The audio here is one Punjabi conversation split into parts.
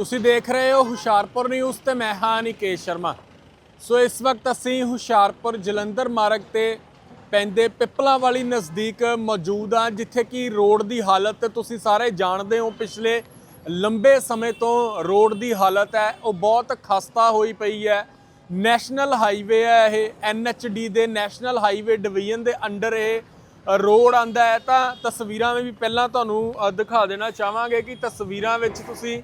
ਤੁਸੀਂ ਦੇਖ ਰਹੇ ਹੋ ਹੁਸ਼ਿਆਰਪੁਰ ਨਿਊਜ਼ ਤੇ ਮੈਂ ਹਾਂ ਨਿਕੇਸ਼ ਸ਼ਰਮਾ। ਸੋ ਇਸ ਵਕਤ ਅਸੀਂ ਹੁਸ਼ਿਆਰਪੁਰ ਜਲੰਧਰ ਮਾਰਗ ਤੇ ਪੈਂਦੇ ਪਿੱਪਲਾਂ ਵਾਲੀ ਨਜ਼ਦੀਕ ਮੌਜੂਦ ਹਾਂ, ਜਿੱਥੇ ਕਿ ਰੋਡ ਦੀ ਹਾਲਤ ਤੁਸੀਂ ਸਾਰੇ ਜਾਣਦੇ ਹੋ। ਪਿਛਲੇ ਲੰਬੇ ਸਮੇਂ ਤੋਂ ਰੋਡ ਦੀ ਹਾਲਤ ਹੈ, ਉਹ ਬਹੁਤ ਖਸਤਾ ਹੋਈ ਪਈ ਹੈ। ਨੈਸ਼ਨਲ ਹਾਈਵੇ ਹੈ ਇਹ ਐਨਐਚਡੀ ਦੇ ਨੈਸ਼ਨਲ ਹਾਈਵੇ ਡਿਵੀਜ਼ਨ ਦੇ ਅੰਡਰ ਇਹ ਰੋਡ ਆਂਦਾ ਹੈ। ਤਾਂ ਤਸਵੀਰਾਂ ਵਿੱਚ ਵੀ ਪਹਿਲਾਂ ਤੁਹਾਨੂੰ ਦਿਖਾ ਦੇਣਾ ਚਾਹਾਂਗੇ ਕਿ ਤਸਵੀਰਾਂ ਵਿੱਚ ਤੁਸੀਂ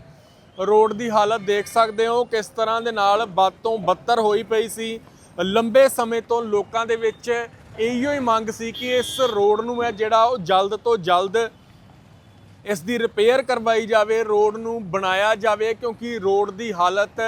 ਰੋਡ ਦੀ ਹਾਲਤ ਦੇਖ ਸਕਦੇ ਹੋ ਕਿਸ ਤਰ੍ਹਾਂ ਦੇ ਨਾਲ ਵੱਧ ਤੋਂ ਬੱਤਰ ਹੋਈ ਪਈ ਸੀ। ਲੰਬੇ ਸਮੇਂ ਤੋਂ ਲੋਕਾਂ ਦੇ ਵਿੱਚ ਇਹੋ ਹੀ ਮੰਗ ਸੀ ਕਿ ਇਸ ਰੋਡ ਨੂੰ ਹੈ ਜਿਹੜਾ ਉਹ ਜਲਦ ਤੋਂ ਜਲਦ ਇਸ ਦੀ ਰਿਪੇਅਰ ਕਰਵਾਈ ਜਾਵੇ, ਰੋਡ ਨੂੰ ਬਣਾਇਆ ਜਾਵੇ, ਕਿਉਂਕਿ ਰੋਡ ਦੀ ਹਾਲਤ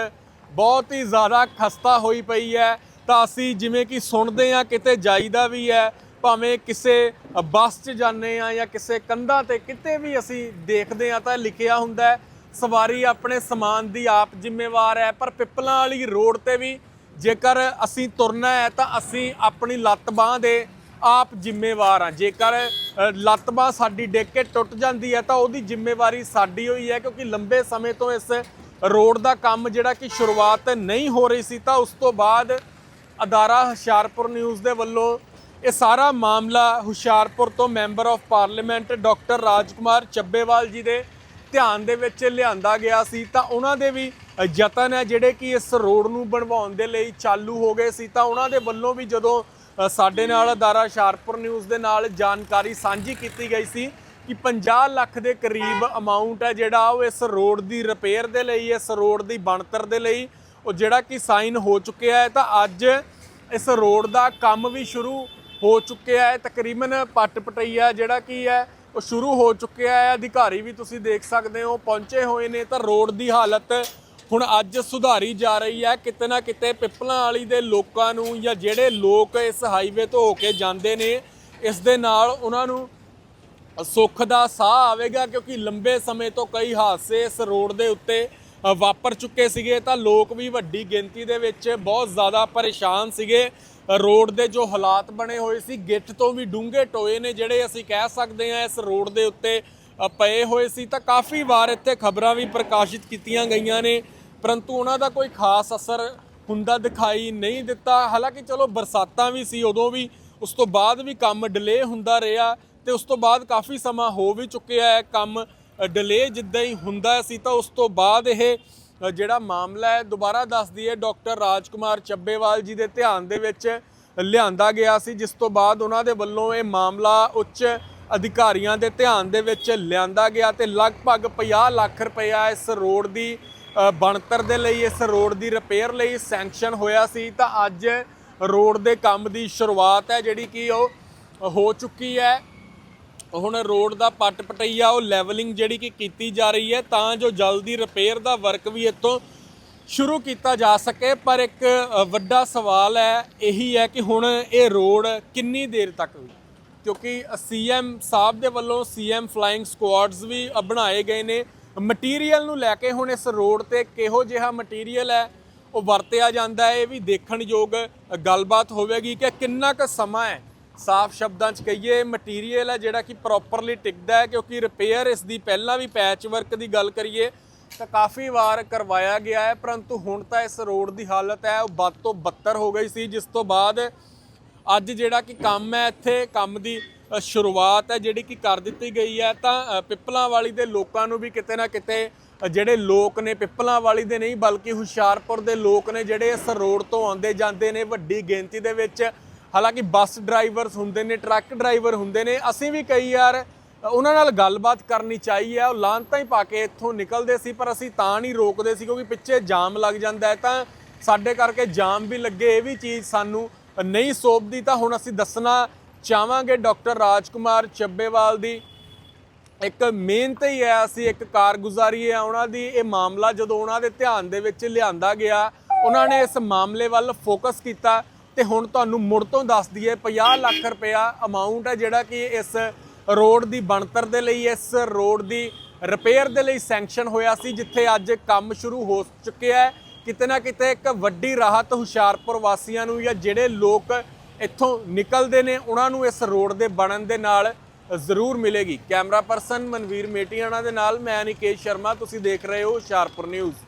ਬਹੁਤ ਹੀ ਜ਼ਿਆਦਾ ਖਸਤਾ ਹੋਈ ਪਈ ਹੈ। ਤਾਂ ਅਸੀਂ ਜਿਵੇਂ ਕਿ ਸੁਣਦੇ ਆ ਕਿਤੇ ਜਾਈਦਾ ਵੀ ਹੈ, ਭਾਵੇਂ ਕਿਸੇ ਬੱਸ 'ਚ ਜਾਂਦੇ ਆ ਜਾਂ ਕਿਸੇ ਕੰਧਾਂ ਤੇ, ਕਿਤੇ ਵੀ ਅਸੀਂ ਦੇਖਦੇ ਆ ਤਾਂ ਲਿਖਿਆ ਹੁੰਦਾ ਸਵਾਰੀ ਆਪਣੇ ਸਮਾਨ ਦੀ ਆਪ ਜ਼ਿੰਮੇਵਾਰ ਹੈ ਪਰ ਪਿੱਪਲਾਂ ਵਾਲੀ ਰੋਡ ਤੇ ਵੀ ਜੇਕਰ ਅਸੀਂ ਤੁਰਨਾ ਹੈ ਤਾਂ ਅਸੀਂ ਆਪਣੀ ਲੱਤ ਬਾਹ ਦੇ ਆਪ ਜ਼ਿੰਮੇਵਾਰ ਆ ਜੇਕਰ ਅ, ਲੱਤ ਬਾਂਹ ਸਾਡੀ ਡਿੱਗ ਕੇ ਟੁੱਟ ਜਾਂਦੀ ਹੈ ਤਾਂ ਉਹਦੀ ਜ਼ਿੰਮੇਵਾਰੀ ਸਾਡੀ ਹੋਈ ਹੈ ਕਿਉਂਕਿ ਲੰਬੇ ਸਮੇਂ ਤੋਂ ਇਸ ਰੋਡ ਦਾ ਕੰਮ ਜਿਹੜਾ ਕਿ ਸ਼ੁਰੂਆਤ ਨਹੀਂ ਹੋ ਰਹੀ ਸੀ ਤਾਂ ਉਸ ਤੋਂ ਬਾਅਦ ਅਦਾਰਾ ਹੁਸ਼ਿਆਰਪੁਰ ਨਿਊਜ਼ ਦੇ ਵੱਲੋਂ ਇਹ ਸਾਰਾ ਮਾਮਲਾ ਹੁਸ਼ਿਆਰਪੁਰ ਤੋਂ member of parliament doctor Rajkumar Chabbewal ji ਦੇ ਧਿਆਨ ਦੇ ਵਿੱਚ ਲਿਆਂਦਾ ਗਿਆ ਸੀ, ਤਾਂ ਉਹਨਾਂ ਦੇ ਵੀ ਯਤਨ ਹੈ ਜਿਹੜੇ ਕਿ ਇਸ ਰੋਡ ਨੂੰ ਬਣਵਾਉਣ ਦੇ ਲਈ ਚਾਲੂ ਹੋ ਗਏ ਸੀ। ਤਾਂ ਉਹਨਾਂ ਦੇ ਵੱਲੋਂ ਵੀ ਜਦੋਂ ਸਾਡੇ ਨਾਲ ਅਦਾਰਾ ਹੁਸ਼ਿਆਰਪੁਰ ਨਿਊਜ਼ ਦੇ ਨਾਲ ਜਾਣਕਾਰੀ ਸਾਂਝੀ ਕੀਤੀ ਗਈ ਸੀ ਕਿ 50 ਲੱਖ ਦੇ ਕਰੀਬ ਅਮਾਉਂਟ ਹੈ ਜਿਹੜਾ ਉਹ ਇਸ ਰੋਡ ਦੀ ਰਿਪੇਅਰ ਦੇ ਲਈ, ਇਸ ਰੋਡ ਦੀ ਬਣਤਰ ਦੇ ਲਈ ਉਹ ਜਿਹੜਾ ਕਿ ਸਾਈਨ ਹੋ ਚੁੱਕਿਆ ਹੈ। ਤਾਂ ਅੱਜ ਇਸ ਰੋਡ ਦਾ ਕੰਮ ਵੀ ਸ਼ੁਰੂ ਹੋ ਚੁੱਕਿਆ ਹੈ। ਤਕਰੀਬਨ ਪੱਟ ਪਟਈਆ ਜਿਹੜਾ ਕੀ ਹੈ ਉਹ ਸ਼ੁਰੂ ਹੋ ਚੁੱਕਿਆ ਹੈ। ਅਧਿਕਾਰੀ ਵੀ ਤੁਸੀਂ ਦੇਖ ਸਕਦੇ ਹੋ, ਪਹੁੰਚੇ ਹੋਏ ਨੇ ਤਾਂ ਰੋਡ ਦੀ ਹਾਲਤ ਹੁਣ ਅੱਜ ਸੁਧਾਰੀ ਜਾ ਰਹੀ ਹੈ। ਕਿਤੇ ਨਾ ਕਿਤੇ ਪਿੱਪਲਾਂ ਵਾਲੀ ਦੇ ਲੋਕਾਂ ਨੂੰ ਜਾਂ ਜਿਹੜੇ ਲੋਕ ਇਸ ਹਾਈਵੇ ਤੋਂ ਹੋ ਕੇ ਜਾਂਦੇ ਨੇ, ਇਸ ਦੇ ਨਾਲ ਉਹਨਾਂ ਨੂੰ ਸੁੱਖ ਦਾ ਸਾਹ ਆਵੇਗਾ ਕਿਉਂਕਿ ਲੰਬੇ ਸਮੇਂ ਤੋਂ ਕਈ ਹਾਦਸੇ ਇਸ ਰੋਡ ਦੇ ਉੱਤੇ ਵਾਪਰ ਚੁੱਕੇ ਸੀਗੇ। ਤਾਂ ਲੋਕ ਵੀ ਵੱਡੀ ਗਿਣਤੀ ਦੇ ਵਿੱਚ ਬਹੁਤ ਜ਼ਿਆਦਾ ਪਰੇਸ਼ਾਨ ਸੀਗੇ। ਰੋਡ ਦੇ ਜੋ ਹਾਲਾਤ ਬਣੇ ਹੋਏ ਸੀ, ਗਿੱਠ ਤੋਂ ਵੀ ਡੂੰਘੇ ਟੋਏ ਨੇ ਜਿਹੜੇ ਅਸੀਂ ਕਹਿ ਸਕਦੇ ਹਾਂ ਇਸ ਰੋਡ ਦੇ ਉੱਤੇ ਪਏ ਹੋਏ ਸੀ। ਤਾਂ ਕਾਫੀ ਵਾਰ ਇੱਥੇ ਖਬਰਾਂ ਵੀ ਪ੍ਰਕਾਸ਼ਿਤ ਕੀਤੀਆਂ ਗਈਆਂ ਨੇ, ਪਰੰਤੂ ਉਹਨਾਂ ਦਾ ਕੋਈ ਖਾਸ ਅਸਰ ਹੁੰਦਾ ਦਿਖਾਈ ਨਹੀਂ ਦਿੱਤਾ। ਹਾਲਾਂਕਿ ਚਲੋ ਬਰਸਾਤਾਂ ਵੀ ਸੀ, ਉਦੋਂ ਵੀ ਉਸ ਤੋਂ ਬਾਅਦ ਵੀ ਕੰਮ ਡਿਲੇ ਹੁੰਦਾ ਰਿਹਾ ਤੇ ਉਸ ਤੋਂ ਬਾਅਦ ਕਾਫੀ ਸਮਾਂ ਹੋ ਵੀ ਚੁੱਕਿਆ ਹੈ। ਕੰਮ ਡਿਲੇ ਜਿੱਦਾਂ ਹੀ ਹੁੰਦਾ ਸੀ, ਤਾਂ ਉਸ ਤੋਂ ਬਾਅਦ ਇਹ ਜਿਹੜਾ ਮਾਮਲਾ ਹੈ, ਦੁਬਾਰਾ ਦੱਸ ਦਈਏ, ਡਾਕਟਰ ਰਾਜਕੁਮਾਰ ਚੱਬੇਵਾਲ ਜੀ ਦੇ ਧਿਆਨ ਦੇ ਵਿੱਚ ਲਿਆਂਦਾ ਗਿਆ ਸੀ, ਜਿਸ ਤੋਂ ਬਾਅਦ ਉਹਨਾਂ ਦੇ ਵੱਲੋਂ ਇਹ ਮਾਮਲਾ ਉੱਚ ਅਧਿਕਾਰੀਆਂ ਦੇ ਧਿਆਨ ਦੇ ਵਿੱਚ ਲਿਆਂਦਾ ਗਿਆ ਤੇ ਲਗਭਗ 50 ਲੱਖ ਰੁਪਇਆ ਇਸ ਰੋਡ ਦੀ ਬਣਤਰ ਦੇ ਲਈ, ਇਸ ਰੋਡ ਦੀ ਰਿਪੇਅਰ ਲਈ ਸੈਂਕਸ਼ਨ ਹੋਇਆ ਸੀ। ਤਾਂ ਅੱਜ ਰੋਡ ਦੇ ਕੰਮ ਦੀ ਸ਼ੁਰੂਆਤ ਹੈ, ਜਿਹੜੀ ਕਿ ਉਹ ਹੋ ਚੁੱਕੀ ਹੈ। ਹੁਣ ਰੋਡ ਦਾ ਪੱਟ ਪਟਈਆ, ਉਹ ਲੈਵਲਿੰਗ ਜਿਹੜੀ ਕਿ ਕੀਤੀ ਜਾ ਰਹੀ ਹੈ, ਤਾਂ ਜੋ ਜਲਦੀ ਰਿਪੇਅਰ ਦਾ ਵਰਕ ਵੀ ਇੱਥੋਂ ਸ਼ੁਰੂ ਕੀਤਾ ਜਾ ਸਕੇ। ਪਰ ਇੱਕ ਵੱਡਾ ਸਵਾਲ ਹੈ, ਇਹੀ ਹੈ ਕਿ ਹੁਣ ਇਹ ਰੋਡ ਕਿੰਨੀ ਦੇਰ ਤੱਕ ਕਿਉਂਕਿ ਸੀਐਮ ਸਾਹਿਬ ਦੇ ਵੱਲੋਂ ਸੀਐਮ ਫਲਾਈਂਗ ਸਕੁਆਡਸ ਵੀ ਬਣਾਏ ਗਏ ਨੇ। ਮਟੀਰੀਅਲ ਨੂੰ ਲੈ ਕੇ ਹੁਣ ਇਸ ਰੋਡ ਤੇ ਕਿਹੋ ਜਿਹਾ ਮਟੀਰੀਅਲ ਹੈ, ਉਹ ਵਰਤਿਆ ਜਾਂਦਾ ਹੈ, ਇਹ ਵੀ ਦੇਖਣਯੋਗ ਗੱਲਬਾਤ ਹੋਵੇਗੀ ਕਿ ਕਿੰਨਾ ਕੁ ਸਮਾਂ ਹੈ ਸਾਫ਼ ਸ਼ਬਦਾਂ 'ਚ ਕਹੀਏ ਮਟੀਰੀਅਲ ਹੈ ਜਿਹੜਾ ਕਿ ਪ੍ਰੋਪਰਲੀ ਟਿਕਦਾ ਹੈ, ਕਿਉਂਕਿ ਰਿਪੇਅਰ ਇਸ ਦੀ ਪਹਿਲਾਂ ਵੀ ਪੈਚ ਵਰਕ ਦੀ ਗੱਲ ਕਰੀਏ, ਤਾਂ ਕਾਫੀ ਵਾਰ ਕਰਵਾਇਆ ਗਿਆ ਹੈ, ਪਰੰਤੂ ਹੁਣ ਤਾਂ ਇਸ ਰੋਡ ਦੀ ਹਾਲਤ ਹੈ, ਉਹ ਵੱਧ ਤੋਂ ਬੱਤਰ ਹੋ ਗਈ ਸੀ, ਜਿਸ ਤੋਂ ਬਾਅਦ ਅੱਜ ਜਿਹੜਾ ਕਿ ਕੰਮ ਹੈ ਇੱਥੇ, ਕੰਮ ਦੀ ਸ਼ੁਰੂਆਤ ਹੈ, ਜਿਹੜੀ ਕਿ ਕਰ ਦਿੱਤੀ ਗਈ ਹੈ, ਤਾਂ ਪਿੱਪਲਾਂ ਵਾਲੀ ਦੇ ਲੋਕਾਂ ਨੂੰ ਵੀ ਕਿਤੇ ਨਾ ਕਿਤੇ ਜਿਹੜੇ ਲੋਕ ਨੇ ਪਿੱਪਲਾਂ ਵਾਲੀ ਦੇ ਨਹੀਂ, ਬਲਕਿ ਹੁਸ਼ਿਆਰਪੁਰ ਦੇ ਲੋਕ ਨੇ, ਜਿਹੜੇ ਇਸ ਰੋਡ ਤੋਂ ਆਉਂਦੇ ਜਾਂਦੇ ਨੇ, ਵੱਡੀ ਗਿਣਤੀ ਦੇ ਵਿੱਚ ਹਾਲਾਂਕਿ ਬੱਸ ਡਰਾਈਵਰਸ ਹੁੰਦੇ ਨੇ, ਟਰੱਕ ਡਰਾਈਵਰ ਹੁੰਦੇ ਨੇ, ਅਸੀਂ ਵੀ ਕਈ ਯਾਰ ਉਹਨਾਂ ਨਾਲ ਗੱਲਬਾਤ ਕਰਨੀ ਚਾਹੀਏ ਉਹ ਲਾਂਤਾਂ ਹੀ ਪਾ ਕੇ ਇੱਥੋਂ ਨਿਕਲਦੇ ਸੀ, ਪਰ ਅਸੀਂ ਤਾਂ ਨਹੀਂ ਰੋਕਦੇ ਸੀ, ਕਿਉਂਕਿ ਪਿੱਛੇ ਜਾਮ ਲੱਗ ਜਾਂਦਾ ਹੈ, ਤਾਂ ਸਾਡੇ ਕਰਕੇ ਜਾਮ ਵੀ ਲੱਗੇ, ਇਹ ਵੀ ਚੀਜ਼ ਸਾਨੂੰ ਨਹੀਂ ਸੋਭਦੀ, ਤਾਂ ਹੁਣ ਅਸੀਂ ਦੱਸਣਾ ਚਾਹਾਂਗੇ ਡਾਕਟਰ ਰਾਜਕੁਮਾਰ ਚੱਬੇਵਾਲ ਦੀ। ਇੱਕ ਮਿਹਨਤ ਹੀ ਹੈ, ਅਸੀਂ ਇੱਕ ਕਾਰਗੁਜ਼ਾਰੀ ਹੈ ਉਹਨਾਂ ਦੀ, ਇਹ ਮਾਮਲਾ ਜਦੋਂ ਉਹਨਾਂ ਦੇ ਧਿਆਨ ਦੇ ਵਿੱਚ ਲਿਆਂਦਾ ਗਿਆ, ਉਹਨਾਂ ਨੇ ਇਸ ਮਾਮਲੇ ਵੱਲ ਫੋਕਸ ਕੀਤਾ ਤੇ ਹੁਣ ਤੁਹਾਨੂੰ ਮੁੜ ਤੋਂ ਦੱਸ ਦਈਏ 50 ਲੱਖ ਰੁਪਇਆ ਅਮਾਉਂਟ ਹੈ ਜਿਹੜਾ ਕਿ ਇਸ ਰੋਡ ਦੀ ਬਣਤਰ ਦੇ ਲਈ, ਇਸ ਰੋਡ ਦੀ ਰਿਪੇਅਰ ਦੇ ਲਈ ਸੈਂਕਸ਼ਨ ਹੋਇਆ ਸੀ, ਜਿੱਥੇ ਅੱਜ ਕੰਮ ਸ਼ੁਰੂ ਹੋ ਚੁੱਕਿਆ ਹੈ। ਕਿਤੇ ਨਾ ਕਿਤੇ ਇੱਕ ਵੱਡੀ ਰਾਹਤ ਹੁਸ਼ਿਆਰਪੁਰ ਵਾਸੀਆਂ ਨੂੰ ਜਾਂ ਜਿਹੜੇ ਲੋਕ ਇੱਥੋਂ ਨਿਕਲਦੇ ਨੇ, ਉਹਨਾਂ ਨੂੰ ਇਸ ਰੋਡ ਦੇ ਬਣਨ ਦੇ ਨਾਲ ਜ਼ਰੂਰ ਮਿਲੇਗੀ। ਕੈਮਰਾ ਪਰਸਨ ਮਨਵੀਰ ਮੇਟੀਆਣਾ ਦੇ ਨਾਲ, ਮੈਂ ਨਿਕੇਸ਼ ਸ਼ਰਮਾ, ਤੁਸੀਂ ਦੇਖ ਰਹੇ ਹੋ Hoshiarpur news.